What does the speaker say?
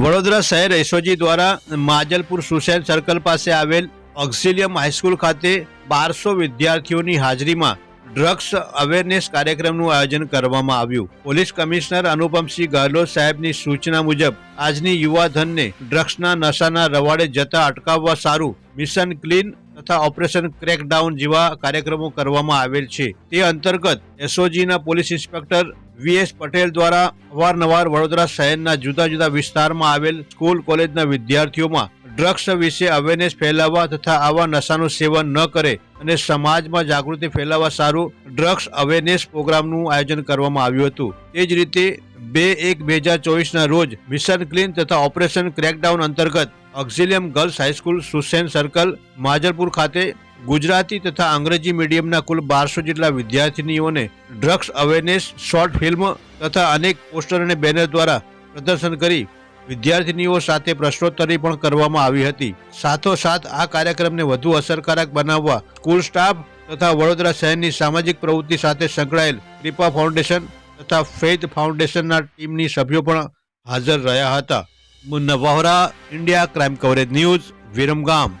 વડોદરા શહેર એસઓજી દ્વારા માજલપુર સુસેન સર્કલ પાસે આવેલ ઓક્સિલિયમ હાઈસ્કૂલ ખાતે બારસો વિદ્યાર્થીઓની હાજરીમાં ડ્રગ્સ અવેરનેસ કાર્યક્રમનું આયોજન કરવામાં આવ્યું. પોલીસ કમિશનર અનુપમસિંહ ગહેલોત સાહેબની સૂચના મુજબ, આજની યુવાધનને ડ્રગ્સના નશાના રવાડે જતા અટકાવવા સારું મિશન ક્લીન તથા ઓપરેશન ક્રેકડાઉન જેવા કાર્યક્રમો કરવામાં આવેલ છે. તે અંતર્ગત એસઓજીના પોલીસ ઇન્સ્પેક્ટર વીએસ પટેલ દ્વારા અવારનવાર વડોદરા શહેરના જુદા જુદા વિસ્તારમાં આવેલ સ્કૂલ, કોલેજના વિદ્યાર્થીઓમાં ડ્રગ્સ વિશે અવેરનેસ ફેલાવવા તથા આવા નશાનું સેવન ન કરે અને સમાજમાં જાગૃતિ ફેલાવવા સારું ડ્રગ્સ અવેરનેસ પ્રોગ્રામનું આયોજન કરવામાં આવ્યું હતું. તે જ રીતે બે એક બે હજાર ચોવીસના રોજ મિશન ક્લીન તથા ઓપરેશન ક્રેકડાઉન અંતર્ગત Auxilium girls high school Susen circle, Manjalpur ખાતે ગુજરાતી તથા અંગ્રેજી મીડિયમના કુલ બારસો જેટલા વિદ્યાર્થીનીઓને ડ્રગ્સ અવેરનેસ, શોર્ટ ફિલ્મ તથા અનેક પોસ્ટર અને બેનર દ્વારા પ્રદર્શન કરી વિદ્યાર્થીનીઓ સાથે પ્રશ્નોત્તરી પણ કરવામાં આવી હતી. સાથોસાથ આ કાર્યક્રમને વધુ અસરકારક બનાવવા સ્કૂલ સ્ટાફ તથા વડોદરા શહેરની સામાજિક પ્રવૃત્તિ સાથે સંકળાયેલ કૃપા ફાઉન્ડેશન તથા ફેથ ફાઉન્ડેશનના ટીમની સભ્યો પણ હાજર રહ્યા હતા. Munna Vohra, India crime coverage news, Viramgam.